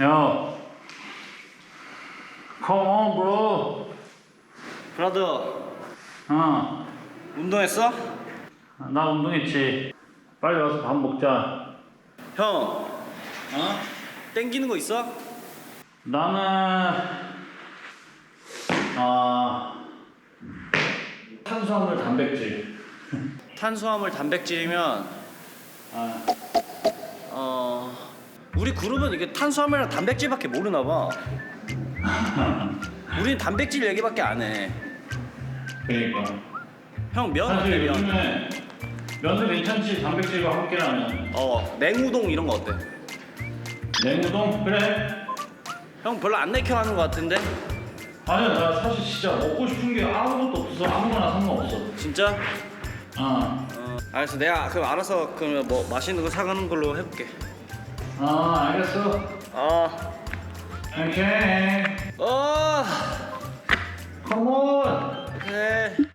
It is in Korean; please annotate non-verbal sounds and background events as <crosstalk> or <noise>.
야, come on, bro. 브라더 어, 운동했어? 나 운동했지. 빨리 와서 밥 먹자. 형 어? 땡기는 거 있어? 나는 아 탄수화물 단백질. 탄수화물 단백질이면 아, 어 우리 그룹은 이게 탄수화물이랑 단백질밖에 모르나 봐. <laughs> 우린 단백질 얘기밖에 안 해. 그러니까. 형면 어때 사실 면? 요즘에 면도 괜찮지 단백질과 함께라면 어 냉우동 이런 거 어때? 냉우동 그래. 형 별로 안 내켜 하는 거 같은데? 아니야 나 사실 진짜 먹고 싶은 게 아무것도 없어서 아무거나 상관없어. 진짜? 아, 어 알았어 내가 그럼 알아서 그러면 뭐 맛있는 거 사가는 걸로 해볼게. 아 알겠어. 어. 오케이. 어. Come on. 그래.